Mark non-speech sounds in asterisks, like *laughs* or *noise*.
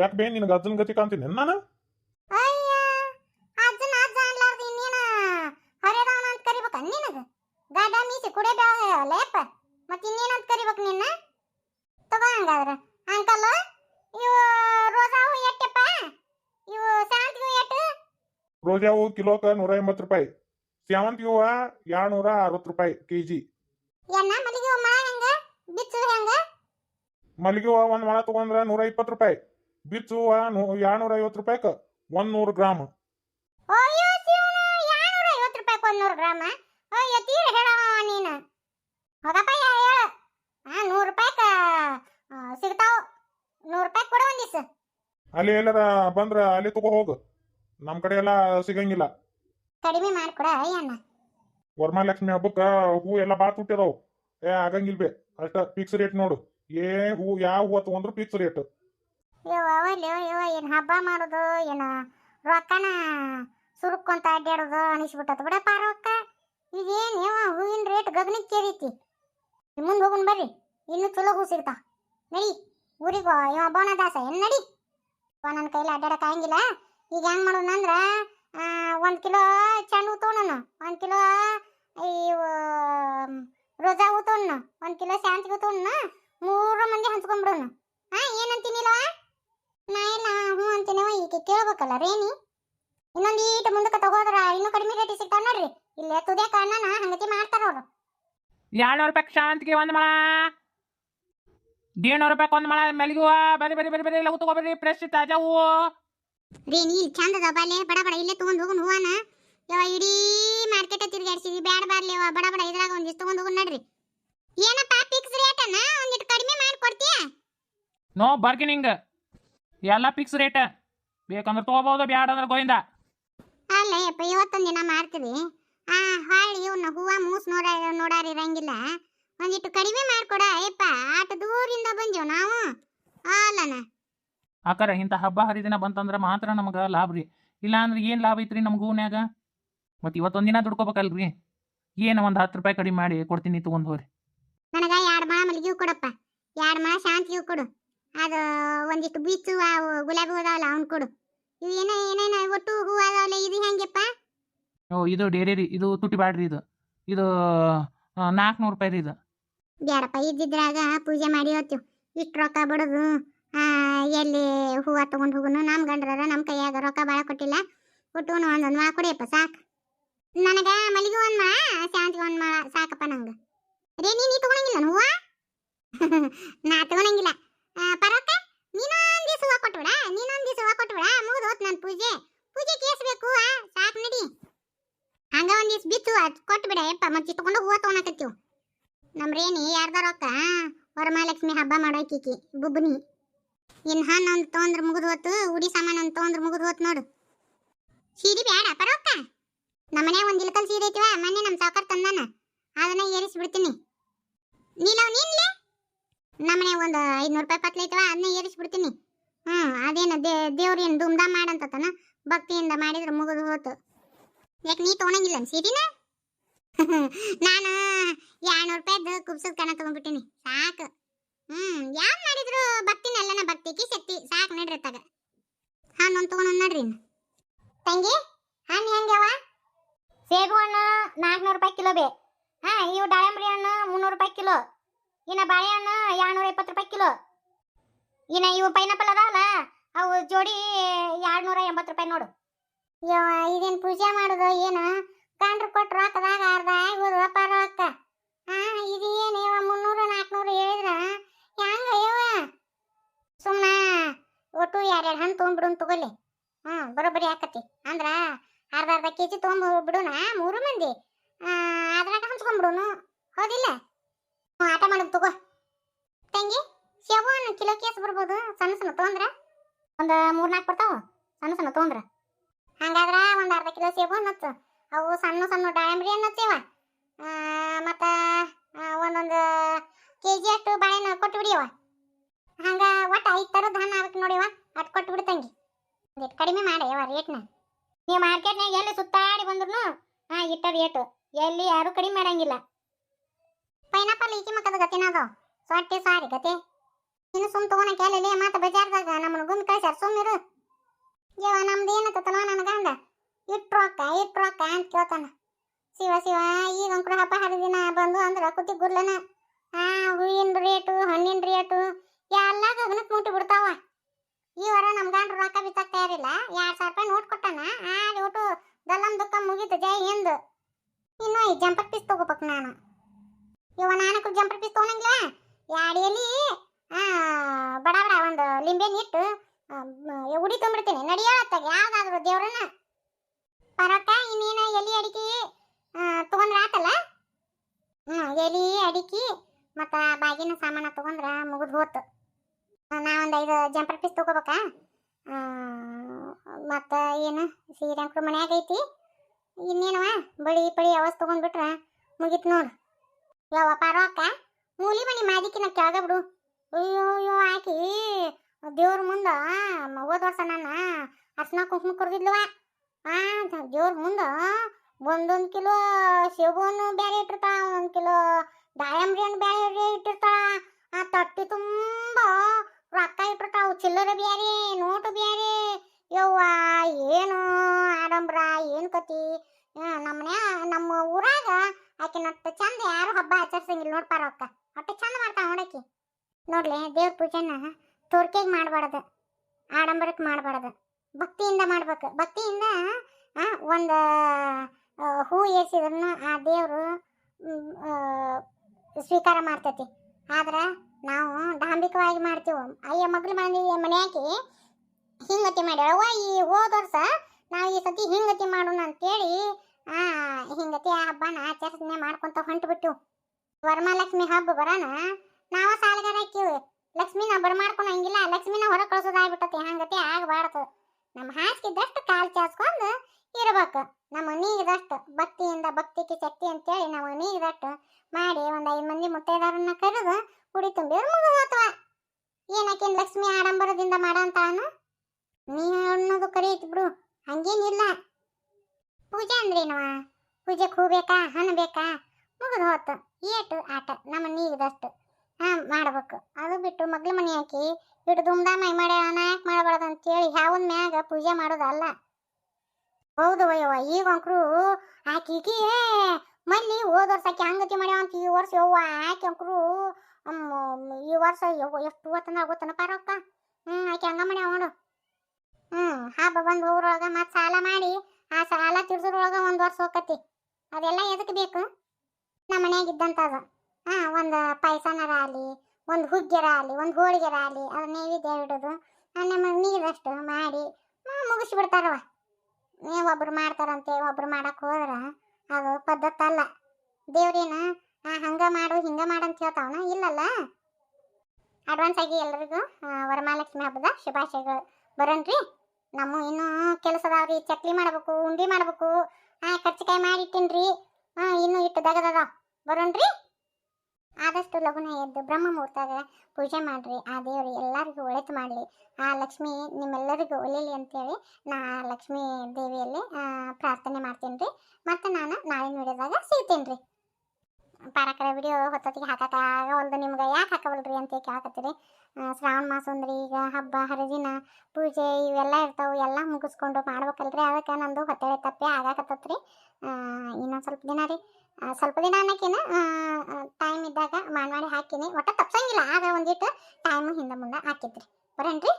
ಯಾಕೆ ಬೇ ನಿನಗೆ ಅಜ್ಜನ ಗತಿ ಕಾಣ್ತೀನಿ ನಾನು? ಗಡ ಮೀಸಿ ಕುಡೆ ಲೇಪ ಮತ್ತೆ ಇನ್ನೇನಂತ ಕರಿಬೇಕು ನಿನ್ನ? ತಗೋ ಹಂಗಾದ್ರ. ಅಂಕಲ್ ಇವು ರೋಜಾ ಹೂ ಎಟ್ಟಪ್ಪ? ಇವು ಶಾಂತಿಗೂ ಎಟ್ಟು? ರೋಜಾ ಹೂ ಕಿಲೋಕ ನೂರ ಎಂಬತ್ತು ರೂಪಾಯಿ. ಸೇವಂತಿಗೆ ಹೂವ ಎರಡ್ನೂರ ಅರವತ್ತು ರೂಪಾಯಿ ಕೆಜಿ. ಎನ್ನ ಮಲ್ಲಿಗೆ ಹೂ ಮಾಳ ಹೆಂಗ? ಬಿಚ್ಚು ಹೆಂಗ? ಮಲ್ಲಿಗೆ ಹೂವ ಒಂದು ಮಳ ತಗೊಂಡ್ರೆ ನೂರ ಇಪ್ಪತ್ತು ರೂಪಾಯಿ. ಬಿಚ್ಚು ಹೂವ ಎರಡ್ನೂರ ಐವತ್ತು ರೂಪಾಯಿಕ ಒಂದ್ ನೂರು ಗ್ರಾಮ್ ಗ್ರಾಮ? ಅಯ್ಯೋ ತೀರ ಹೇಳವ ನೀನು. ಹೋಗಪ್ಪ ಹೇಳ ಹಾ ನೂರು ರೂಪಾಯಿಕ ಸಿಗ್ತಾವ. ನೂರು ರೂಪಾಯಿ ಕೊಡು ಒಂದಿಸ್. ಅಲ್ಲಿ ಎಲ್ಲಾರ ಬಂದ್ರ ಅಲ್ಲಿ ತಗೋ ಹೋಗು. ನಮ್ಮ ಕಡೆ ಎಲ್ಲ ಸಿಗಂಗಿಲ್ಲ. ಕಡಿಮೆ ಮಾಡ್ಕೊಡ ಅಯ್ಯಣ್ಣ. ವರಮಹಾಲಕ್ಷ್ಮಿ ಹಬ್ಬಕ್ಕ ಹೂ ಎಲ್ಲ ಭಾಳ ತುಟ್ಟಿದಾವು ಏ ಆಗಂಗಿಲ್ಲ ಬೇ ಅಷ್ಟ ಫಿಕ್ಸ್ ರೇಟ್ ನೋಡು. ಏ ಹೂ ಯಾವ ಹೂವ ತಗೊಂಡ್ರು ಫಿಕ್ಸ್ ರೇಟ್ ಅವಲ್ಲಿ ಇವ ಏನು ಹಬ್ಬ ಮಾಡೋದು, ಏನು ರೊಕ್ಕನ ಸುರುಕೊಂತ ಅಡ್ಡಾಡೋದು ಅನಿಸ್ಬಿಟ್ಟದ ಬಿಡಪ್ಪ ರೊಕ್ಕ. ಇದೇನು ಇವ ಹೂವಿನ ರೇಟ್ ಗಗನಕ್ಕೆ ಕೇರಿತಿ. ಮುಂದೆ ಹೋಗುನ್ ಬರ್ರಿ, ಇನ್ನೂ ಚಲೋ ಹೂ ಸಿಗ್ತಾ ನಡಿ, ಊರಿಗೆ ಇವ ಬೋನದಾಸ ಏನ್ ನಡಿ. ನನ್ನ ಕೈಲಿ ಅಡ್ಡಾಡಕ್ ಆಗಂಗಿಲ್ಲ. ಈಗ ಹೆಂಗ್ ಮಾಡೋಣ ಅಂದ್ರ ಒಂದ್ ಕಿಲೋ ಚೆಂಡು ಹೂ ಒಂದ್ ಕಿಲೋ ಇವು ರೋಜಾ ಹೂ ತೊಗೊಳೋಣ ಒಂದ್ ಕಿಲೋ ಶಾಂತಿ ಹೂ ಮೂರು ಮಂದಿ ಹಂಚ್ಕೊಂಡ್ಬಿಡೋಣ ಹಾ ಏನಂತೀನಿಲ್ಲ ನಾ ಎಲ್ಲ ಹ್ಞೂ ಅಂತೀನವ ಈಕೆ ಕೇಳ್ಬೇಕಲ್ಲ ರೇಣಿ? ಇನ್ನೊಂದು ಈಟ ಮುಂದಕ್ಕೆ ತಗೋದ್ರ ಇನ್ನೂ ಕಡಿಮೆ ರೇಟ್ ಸಿಗ್ತಾವ ನೋಡ್ರಿ. ಇಲ್ಲೇ ತುದೇ ಅಣ್ಣನ ಹಂಗತಿ ಮಾಡ್ತಾರ ಅವರು. ಏಳ್ನೂರು ರೂಪಾಯಿ ಶಾಂತಿಗೆ ಒಂದು ಮಳ. ಏಳ್ನೂರು ರೂಪಾಯಿ ಒಂದು ಮಳ ಮೆಲ್ಗೆ ಹೂವ ಬರಿ ಬರಿ ಬರಿ ಬರಿ ಲಘು ತಗೋಬರಿ ಫ್ರೆಶ್ ತಾಜಾ ಹೂವು ರೇಣಿ ಇಲ್ಲಿ ಚಂದ ದಬಾಲೆ ಬಾಲೆ ಬಡ ಬಡ ಇಲ್ಲೇ ತಗೊಂಡ್ ಹೋಗುನ್ ಹೂವನ. ಯಾವ ಇಡೀ ಮಾರ್ಕೆಟ್ ತಿರ್ಗಾಡ್ಸಿದ್ವಿ ಬ್ಯಾಡ ಬಾರ್ಲಿ ಅವ ಬಡ ಬಡ ಇದ್ರಾಗ ಒಂದಿಷ್ಟು ತಗೊಂಡ್ ಹೋಗುನ್ ನಡ್ರಿ. ಏನಪ್ಪ ಫಿಕ್ಸ್ ರೇಟ್ ಅನ್ನ? ಒಂದಿಟ್ಟು ಕಡಿಮೆ ಮಾಡಿ ಕೊಡ್ತೀಯ ನೋ ಬಾರ್ಗೇನಿಂಗ್. ಎಲ್ಲ ಫಿಕ್ಸ್ ರೇಟ್ ಬೇಕಂದ್ರೆ ತಗೋಬಹುದು ಬ್ಯಾಡ ಅಂದ್ರೆ ಗೋವಿಂದ. ಅಲ್ಲ ಯಪ್ಪ ಇವತ್ತೊಂದ್ ದಿನ ಮಾಡ್ತೀವಿ. ಆ ಹಾಳಿ ಇವನ್ನ ಹೂವ ಮೂಸ್ ನೋಡ ನೋಡಾರ ಇರಂಗಿಲ್ಲ. ಒಂದಿಟ್ಟು ಕಡಿಮೆ ಮಾಡ್ಕೊಡ ಯಪ್ಪ ಆಟ ದೂರಿಂದ ಬಂದೆವು ನಾವು? ಅಲ್ಲನ. ಆಕಾರ ಇಂಥ ಹಬ್ಬ ಹರಿದಿನ ಬಂತಂದ್ರೆ ಮಾತ್ರ ನಮಗ ಲಾಭ ರೀ. ಇಲ್ಲ ಅಂದ್ರೆ ಏನು ಲಾಭ ಐತ್ರಿ ನಮ್ಗೆ ಹೂನ್ಯಾಗ ಮತ್ತು ಇವತ್ತೊಂದು ದಿನ ದುಡ್ಕೋಬೇಕಲ್ರಿ. ಏನು ಒಂದು ಹತ್ತು ರೂಪಾಯಿ ಕಡಿಮೆ ಮಾಡಿ ಕೊಡ್ತೀನಿ ತಗೊಂಡ್ ಹೋಗ್ರಿ. ನನಗ ಎರಡ್ ಮಾ ಮಲ್ಲಿಗೆ ಕೊಡಪ್ಪ. ಎರಡ್ ಮಾ ಶಾಂತಿ ಹೂ ಕೊಡು. ಅದು ಒಂದಿಷ್ಟು ಬೀಚು ಅವು ಗುಲಾಬಿ ಹೂವು ಅದಾವಲ್ಲ ಅವ್ನ್ ಕೊಡು. ಇದು ಏನ ಏನೇನ ಒಟ್ಟು ಹೂವು ಅದಾವಲ್ಲ ಇದು ಹೆಂಗೆಪ್ಪ? ಓ ಇದು ಡೇರಿ ರೀ ಇದು ತುಟಿ ಬಾಡ್ರಿ ಇದು. ಇದು ನಾಲ್ಕುನೂರು ರೂಪಾಯಿ ರೀ ಇದು. ಬೇಡಪ್ಪ ಇದ್ದಿದ್ರಾಗ ಪೂಜೆ ಮಾಡಿ ಹೋಗ್ತೀವಿ ಇಷ್ಟು ರೊಕ್ಕ ಬಿಡೋದು ಎಲ್ಲಿ ಹೂವು ತೊಗೊಂಡು ಹೋಗುನು? ನಮ್ಮ ಗಂಡ್ರ ನಮ್ಮ ಕೈಯಾಗ ರೊಕ್ಕ ಭಾಳ ಕೊಟ್ಟಿಲ್ಲ. ಒಟ್ಟು ಒಂದೊಂದು ಮಾ ಕೊಡಿಯಪ್ಪ ಸಾಕು. ನನಗೆ ಮಲ್ಲಿಗೆ ಒಂದು ಮಾ ಶಾಂತಿ ಒಂದು ಮಾ ಸಾಕಪ್ಪ ನಂಗೆ. ರೀ ನೀನು ನೀ ತಗೊಳಂಗಿಲ್ಲ ಹೂವು? *laughs* ನಾ ತಗೊಳಂಗಿಲ್ಲ. ಪರಕ್ಕ, ನೀನೊಂದ್ ದಿವಸ ಹೂವ ಕೊಟ್ಬಿಡ ನೀನೊಂದ್ ದಿವಸ ಹೂವ ಕೊಟ್ಬಿಡ ಮುಗಿದು ಹೋತ್ ನನ್ನ ಪೂಜೆ ಪೂಜೆ ಕೇಸ್ಬೇಕು ಸಾಕ್ ನಡಿ. ಹಂಗ ಒಂದ್ ದಿವಸ ಬಿತ್ತು ಅದು ಕೊಟ್ಬಿಡ, ಯಪ್ಪ, ಮತ್ತೆ ತಗೊಂಡು ಹೂವ ತಗೊಳಕತ್ತೀವಿ ನಮ್ರೇನಿ ರೇಣಿ ರೊಕ್ಕ? ವರಮಹಾಲಕ್ಷ್ಮಿ ಹಬ್ಬ ಮಾಡೋಕಿಕಿ ಬುಬ್ಬನಿ. ಇನ್ ಹಣ್ಣು ಒಂದು ತೊಗೊಂಡ್ರೆ ಮುಗಿದು ಹೋತು ಉಡಿ ಸಾಮಾನು ಒಂದು ತೊಗೊಂಡ್ರೆ ಮುಗಿದು ನೋಡು. ಸೀರೆ ಬೇಡ ಪರೋಕ್ಕ. ನಮ್ಮನೆ ಒಂದು ಇಲ್ಕಲ್ ಸೀರೆ ಐತಿವ ನಮ್ಮ ಸಾವುಕಾರ ತಂದಾನ. ಅದನ್ನ ಏರಿಸ್ಬಿಡ್ತೀನಿ. ನೀಲವ್, ನೀನ್ಲೆ? ನಮ್ಮನೆ ಒಂದು ಐದ್ನೂರು ರೂಪಾಯಿ ಪತ್ಲೆ ಐತವ ಅದನ್ನೇ ಏರಿಸ್ಬಿಡ್ತೀನಿ. ಹ್ಞೂ ಅದೇನು ದೇ ದೇವ್ರೇನು ಧೂಮ್ಧಾಮ್ ಮಾಡಂತತನ? ಭಕ್ತಿಯಿಂದ ಮಾಡಿದ್ರೆ ಮುಗಿದು ಹೋತು. ಯಾಕೆ ನೀ ತೊಗೊಂಡಂಗಿಲ್ಲ ಸೀರಿನ *laughs* ನಾನು ಎರಡ್ನೂರು ರೂಪಾಯಿದ್ದು ಕುಬ್ಸದ ಕಣ ತೊಗೊಂಡ್ಬಿಟ್ಟಿನಿ, ಸಾಕು. ಹ್ಮ್, ಯಾವ್ ಮಾಡಿದ್ರು ಭಕ್ತಿನೆಲ್ಲನ ಭಕ್ತಿಗೆ ಶಕ್ತಿ, ಸಾಕು ನಡ್ರಿ ತಗ ಹಣ್ಣು ನಾನು ತೊಗೊಂಡು ನೋಡ್ರಿ ತಂಗಿ, ಹಣ್ಣು ಹೆಂಗ್ಯಾವ? ಸೇಬು ಹಣ್ಣು ನಾಲ್ಕುನೂರು ರೂಪಾಯಿ ಕಿಲೋ ಬೇ. ಹಾಂ, ಇವು ದಾಳಿಂಬರಿ ಹಣ್ಣು ಮುನ್ನೂರು ಇನ್ನು ಬಾಳೆಹಣ್ಣು ಎರಡ್ನೂರ ಇಪ್ಪತ್ತು ರೂಪಾಯಿ ಕಿಲೋ. ಇನ್ನು ಇವು ಪೈನಾಪಲ್ ಅದಾವಲ್ಲ, ಅವು ಜೋಡಿ ಎರಡ್ನೂರ ಎಂಬತ್ತು ರೂಪಾಯಿ ನೋಡು. ಯೋ, ಇದೇನು ಪೂಜೆ ಮಾಡೋದು, ಏನು? ಕಂಡ್ರು ಕೊಟ್ಟು ರೊಕ್ಕದಾಗ ಅರ್ಧ ಆಗ್ಬೋದು, ಅಪ್ಪ ರೊಕ್ಕ. ಹಾ ಇದು ಏನು ಇವ ಮುನ್ನೂರು ನಾಲ್ಕುನೂರು ಹೇಳಿದ್ರ? ಹೆಂಗ ಇವ ಸುಮ್ಮನ ಒಟ್ಟು ಎರಡೆರಡು ಹಣ್ಣು ತೊಗೊಂಡ್ಬಿಡು ತಗೊಳ್ಳಿ. ಹ್ಞೂ, ಬರೋಬ್ಬರಿ ಹಾಕತಿ ಅಂದ್ರ ಅರ್ಧ ಅರ್ಧ ಕೆ ಜಿ ತೊಗೊಂಡ್ಬಿಡೋಣ, ಮೂರು ಮಂದಿ. ಅದ್ರಾಗ ಹಂಚ್ಕೊಂಡ್ಬಿಡೋನು. ಹೌದಿಲ್ಲ? ಆಟ ಮಾಡೋದು ತಗೋ. ತಂಗಿ ಸೇಬು ಹಣ್ಣು ಕಿಲೋ ಕೇಸ್ ಬರ್ಬೋದು, ಸಣ್ಣ ಸಣ್ಣ ತೊಗೊಂಡ್ರ ಒಂದು ಮೂರ್ನಾಲ್ಕು ಬರ್ತಾವ, ಸಣ್ಣ ಸಣ್ಣ ತೊಗೊಂಡ್ರ ಹಂಗಾದ್ರ ಒಂದು ಅರ್ಧ ಕಿಲೋ ಸೇಬು ಹಣ್ಣು ಅವು ಸಣ್ಣ ಸಣ್ಣ ದಾಳಿಂಬರಿ ಹಣ್ಣು ಸೇವ ಮತ್ತು ಒಂದೊಂದು ಕೆ ಜಿ ಅಷ್ಟು ಬಾಳೆಹಣ್ಣು ಕೊಟ್ಟು ಬಿಡಿಯವ ಹಂಗ ಒಟ್ಟು ಐದು ಥರದ್ದು ಹಣ್ಣು ಆಗ್ಬೇಕು ನೋಡಿವ ಅಟ್ ಕೊಟ್ಟು ಬಿಡು ತಂಗಿ. ಕಡಿಮೆ ಮಾಡ್ಯವ ರೇಟ್ನ. ನೀವು ಮಾರ್ಕೆಟ್ನಾಗ ಎಲ್ಲಿ ಸುತ್ತಾಡಿ ಬಂದ್ರು ಹಾಂ ಇಟ್ಟ ರೇಟು ಎಲ್ಲಿ ಯಾರು ಕಡಿಮೆ ಮಾಡಂಗಿಲ್ಲ. ಪೈನಾಪಲ್ ಈಕಿ ಮಕ್ಕದ ಗತಿನ ಅದು ಸೊಟ್ಟಿ ಸಾರಿ ಗತಿ. ಇನ್ನು ಸುಮ್ ತಗೋಣ ಕೇಳಲಿ ಮತ್ತೆ ಬಜಾರ್ದಾಗ ನಮ್ಮನ್ನು ಗುಮ್ಮಿ ಕಳ್ಸ್ಯಾರ ಸುಮ್ಮಿರು ಜೀವ ನಮ್ದು ಏನ ನನ್ನ ಗಂಡ. ಇಟ್ಟು ರೊಕ್ಕ ಇಟ್ಟು ರೊಕ್ಕ ಅಂತ ಕೇಳ್ತಾನ. ಶಿವ ಶಿವ, ಈಗ ಅಂಕುಡ ಹಬ್ಬ ಹರಿದಿನ ಬಂದು ಅಂದ್ರ ಕುತ್ತಿ ಗುರ್ಲನ ಆ, ಹೂವಿನ ರೇಟು, ಹಣ್ಣಿನ ರೇಟು ಎಲ್ಲ ಗಗನಕ್ಕೆ ಮುಟ್ಟಿ ಬಿಡ್ತಾವ. ಈ ವಾರ ನಮ್ಮ ಗಂಡ ರೊಕ್ಕ ಬಿತ್ತಕ್ ತಯಾರಿಲ್ಲ. ಎರಡ್ ಸಾವಿರ ರೂಪಾಯಿ ನೋಟ್ ಕೊಟ್ಟಾನ. ಆ ಒಟ್ಟು ದಲ್ಲಂ ದುಃಖ ಮುಗೀತು, ಜೈ ಹಿಂದ್. ಇನ್ನು ಈ ಜಂಪಕ್ ಪೀಸ್ ತಗೋಬೇಕು ನಾನು. ಇವ ನಾನು ಜಂಪರ್ ಪೀಸ್ ತೊಗೊಂಡಂಗಿಲ್ಲ ಆ, ಬಡ ಬಡ ಒಂದು ಲಿಂಬೆ ಇಟ್ಟು ಉಡಿ ತುಂಬಿಡ್ತೀನಿ. ನಡಿಯೋತ್ತಾಗ ಯಾವ್ದಾದ್ರು ದೇವ್ರನ್ನ. ಪರೋಟ, ಇನ್ನೇನು, ಎಲಿ ಅಡಿಕೆ ತೊಗೊಂಡ್ರೆ ಆತಲ್ಲ? ಹ್ಞೂ ಎಲಿ ಅಡಿಕೆ ಮತ್ತು ಬಾಗಿನ ಸಾಮಾನು ತಗೊಂಡ್ರ ಮುಗಿದು ಹೋತು. ನಾ ಒಂದು ಐದು ಜಂಪರ್ ಪೀಸ್ ತಗೋಬೇಕಾ? ಮತ್ತು ಏನು, ಸೀರೆ ಅಂಕ್ರು ಮನ್ಯಾಗ ಐತಿ? ಇನ್ನೇನವ? ಬಳಿ ಪಳಿ ಅವಸ್ ತೊಗೊಂಡ್ಬಿಟ್ರೆ ಮುಗೀತು ನೋಡು. ಯಾವ ಪರೋಕ ಮೂಲಿ ಮನಿ ಮಾದಿಕಿನ ಕೆಳಗ ಬಿಡು ಅಯ್ಯೋ ಅಯ್ಯೋ, ಆಕಿ, ದೇವ್ರ ಮುಂದ ಹೋದ ವರ್ಷ ನನ್ನ, ಅರ್ಶನ ಕುಂಕುಮ ಆ ದೇವ್ರ ಮುಂದ ಒಂದೊಂದು ಕಿಲೋ ಸೇಬುವನ್ನು ಬೇರೆ ಇಟ್ಟಿರ್ತಾಳ ಒಂದು ಕಿಲೋ ದಾಳಂಬ್ರಿ ಹಣ್ಣು ಬೇರೆ ಇಟ್ಟಿರ್ತಾಳ. ಆ ತಟ್ಟಿ ತುಂಬ ರೊಕ್ಕ ಇಟ್ಟಿರ್ತಾವ, ಚಿಲ್ಲರೆ ಬ್ಯಾರೆ, ನೋಟು ಬ್ಯಾರೆ. ಯವ್ವ, ಏನು ಆಡಂಬ್ರ ಏನು ಕತಿ ನಮ್ಮ ಊರಾಗ ಆಕೆ ನಟ್ಟ ಚಂದ ಯಾರು ಹಬ್ಬ ಆಚರಿಸಂಗಿಲ್ಲ ನೋಡ್ಪಾರ ಅಕ್ಕ ಅಷ್ಟು ಚಂದ ಮಾಡ್ತಾಳ ನೋಡಕಿ ನೋಡ್ಲಿ, ದೇವ್ರ ಪೂಜೆನ ತೋರ್ಕೆಗೆ ಮಾಡಬಾರ್ದು. ಆಡಂಬರಕ್ಕೆ ಮಾಡಬಾರ್ದು. ಭಕ್ತಿಯಿಂದ ಮಾಡ್ಬೇಕು. ಭಕ್ತಿಯಿಂದ ಒಂದು ಹೂ ಏರ್ಸಿದ್ರು ಆ ದೇವರು ಸ್ವೀಕಾರ ಮಾಡ್ತೈತಿ. ಆದ್ರೆ ನಾವು ಡಾಂಬಿಕವಾಗಿ ಮಾಡ್ತೀವಿ. ಅಯ್ಯ ಮಗ್ಳು ಮನೆ ಮನೆಯಾಕಿ ಹಿಂಗತಿ ಮಾಡ್ಯಾಳ. ಈ ಹೋದ ವರ್ಷ ನಾವು ಈ ಸತಿ ಹಿಂಗತಿ ಮಾಡೋಣ ಅಂತೇಳಿ, ಆ, ಹಿಂಗತಿ ಹಬ್ಬನ ಆಚರಣೆ ಮಾಡ್ಕೊಂತ ಹೊಂಟ್ಬಿಟ್ಟು ವರಮಹಾಲಕ್ಷ್ಮಿ ಹಬ್ಬ ಬರೋಣ ನಾವು ಸಾಲಗಾರ ಹಾಕಿವಿ ಲಕ್ಷ್ಮಿನ ಬರಮಾಡ್ಕೊಳಂಗಿಲ್ಲ ಲಕ್ಷ್ಮಿನ ಹೊರ ಕಳ್ಸೋದಾಗ್ಬಿಟ್ಟತಿ, ಹಂಗತಿ ಆಗಬಾರ್ದು. ನಮ್ಮ ಹಾಸಿಗೆದಷ್ಟು ಕಾಲು ಚಾಚ್ಕೊಂಡು ಇರ್ಬೇಕು. ನಮ್ಮ ನೀಗದಷ್ಟು ಭಕ್ತಿಯಿಂದ ಭಕ್ತಿಗೆ ಶಕ್ತಿ ಅಂತೇಳಿ ನಮ್ಮ ನೀಗದಷ್ಟು ಮಾಡಿ ಒಂದು ಐದು ಮಂದಿ ಮುತ್ತೈದಾರನ್ನ ಕರೆದು ಕುಡಿ ತುಂಬಿದ್ರು ಮುಗಿದೋತ್ವ ಏನಕ್ಕೆ ಲಕ್ಷ್ಮಿ ಆಡಂಬರದಿಂದ ಮಾಡಂತಾನು ನೀ ಅನ್ನೋದು ಕರೆ ಐತಿ ಬಿಡು. ಹಂಗೇನಿಲ್ಲ. ಪೂಜೆ ಅಂದ್ರೇನವ ಪೂಜೆ ಹೂ ಬೇಕಾ, ಹಣ್ಣು ಬೇಕಾ? ಮುಗಿದು ಹೋತು. ಏಟು ಆಟ. ನಮ್ಮ ನೀಗದಷ್ಟು ಹಾ, ಮಾಡ್ಬೇಕು. ಅದು ಬಿಟ್ಟು ಮಗ್ಳ ಮನೆ ಹಾಕಿ ಇಟ್ಟು ದುಮ್ದಾಮಾಗಿ ಮಾಡ್ಯಾಳ. ಯಾಕೆ ಮಾಡಬಾರ್ದು ಅಂತೇಳಿ ಯಾವನ್ ಮ್ಯಾಗ ಪೂಜೆ ಮಾಡೋದಲ್ಲ ಹೌದು ಅಯ್ಯವ ಈಗ ಅಂಕರು ಆಕಿಗೆ ಮಲ್ಲಿ ಹೋದ ವರ್ಷ ಆಕೆ ಹಂಗತಿ ಮಾಡ್ಯಾವ ಅಂತ ಈ ವರ್ಷ ಯವ್ವ ಆಕೆ ಅಂಕರು ಈ ವರ್ಷ ಎಷ್ಟು ಹೊತ್ತನ ಗೊತ್ತನ ಪಾರಕ್ಕ ಹ್ಞೂ ಆಕೆ ಹಂಗ ಮಾಡ್ಯಾವ ನೋಡು. ಹ್ಞೂ ಹಬ್ಬ ಬಂದು ಊರೊಳಗ ಮತ್ತೆ ಸಾಲ ಮಾಡಿ ಆ ಸಾಲ ತೀರ್ಸೋದ್ರೊಳಗ ಒಂದು ವರ್ಷ ಹೋಗತಿ ಅದೆಲ್ಲ ಎದಕ್ಕೆ ಬೇಕು? ನಮ್ಮ ಮನ್ಯಾಗ ಅದು. ಹಾ ಒಂದು ಪಾಯಸನರ ಆಗ್ಲಿ ಒಂದು ಹುಗ್ಗೆರ ಆಗಲಿ ಒಂದು ಹೋಳಿಗೆರ ಆಗ್ಲಿ ಅದು ನೈವೇದ್ಯ ಇಡೋದು. ಆ, ನಮ್ಮ ನೀರಷ್ಟು ಮಾಡಿ ಮುಗಿಸ್ಬಿಡ್ತಾರವ. ನೀವು ಒಬ್ರು ಮಾಡ್ತಾರಂತೆ ಒಬ್ರು ಮಾಡಕ್ ಹೋದ್ರ ಅದು ಪದ್ಧತಿ ಅಲ್ಲ. ದೇವ್ರೇನ ಹಂಗ ಮಾಡು ಹಿಂಗ ಮಾಡು ಅಂತ ಹೇಳ್ತಾವನ? ಇಲ್ಲಲ್ಲ? ಅಡ್ವಾನ್ಸ್ ಆಗಿ ಎಲ್ಲರಿಗೂ ಆ, ವರಮಹಾಲಕ್ಷ್ಮಿ ಹಬ್ಬದ ಶುಭಾಶಯಗಳು. ಬರೋಣ್ರಿ? ನಮ್ಮ ಇನ್ನೂ ಕೆಲಸ ಅದಾವ್ರಿ ಚಕ್ಲಿ ಮಾಡ್ಬೇಕು, ಉಂಡಿ ಮಾಡ್ಬೇಕು. ಆ ಕರ್ಚಿಕಾಯಿ ಮಾಡಿ ಮಾಡಿಟ್ಟಿನ್ರಿ ಹಾ, ಇನ್ನೂ ಇಟ್ಟು ದಗದದ ಬರೋಣ್ರಿ? ಆದಷ್ಟು ಲಘುನ ಎದ್ದು ಬ್ರಹ್ಮ ಮುಹೂರ್ತಾಗ ಪೂಜೆ ಮಾಡ್ರಿ. ಆ ದೇವ್ರು ಎಲ್ಲರಿಗೂ ಒಳಿತು ಮಾಡಲಿ. ಆ ಲಕ್ಷ್ಮಿ ನಿಮ್ಮೆಲ್ಲರಿಗೂ ಒಲಿಲಿ ಅಂತೇಳಿ ನಾ ಲಕ್ಷ್ಮೀ ದೇವಿಯಲ್ಲಿ ಪ್ರಾರ್ಥನೆ ಮಾಡ್ತೀನಿ ರೀ ಮತ್ತು ನಾನು ನಾಳೆ ನೋಡಿದಾಗ ಸಿಗ್ತೀನಿ ರೀ ಪಾರಕರ ವಿಡಿಯೋ ಹೊತ್ತೊತ್ತಿಗೆ ಹಾಕಕ್ಕಾಗ ಒಂದು ನಿಮ್ಗೆ ಯಾಕೆ ಹಾಕಬಲ್ರಿ ಅಂತ ಕೇಳಕತ್ತೀರಿ. ಶ್ರಾವಣ ಮಾಸ ಅಂದ್ರೆ ಈಗ ಹಬ್ಬ, ಹರಿದಿನ, ಪೂಜೆ ಇವೆಲ್ಲ ಇರ್ತಾವೆ, ಎಲ್ಲ ಮುಗಿಸ್ಕೊಂಡು ಮಾಡ್ಬೇಕಲ್ರಿ. ಅದಕ್ಕೆ ನಂದು ಹೊತ್ತಳೆ ತಪ್ಪಿ ಆಗಾಕತ್ತತ್ರಿ. ಇನ್ನೊಂದು ಸ್ವಲ್ಪ ದಿನ ರೀ. ಸ್ವಲ್ಪ ದಿನ ಅನ್ನಕಿನ ಟೈಮ್ ಇದ್ದಾಗ ಮಾಡಿ ಮಾಡಿ ಹಾಕಿನಿ. ಒಟ್ಟ ತಪ್ಸಂಗಿಲ್ಲ, ಆಗ ಒಂದಿಟ್ಟು ಟೈಮು ಹಿಂದೆ ಮುಂದೆ ಹಾಕಿದ್ರಿ. ಬರೇನ್ರಿ?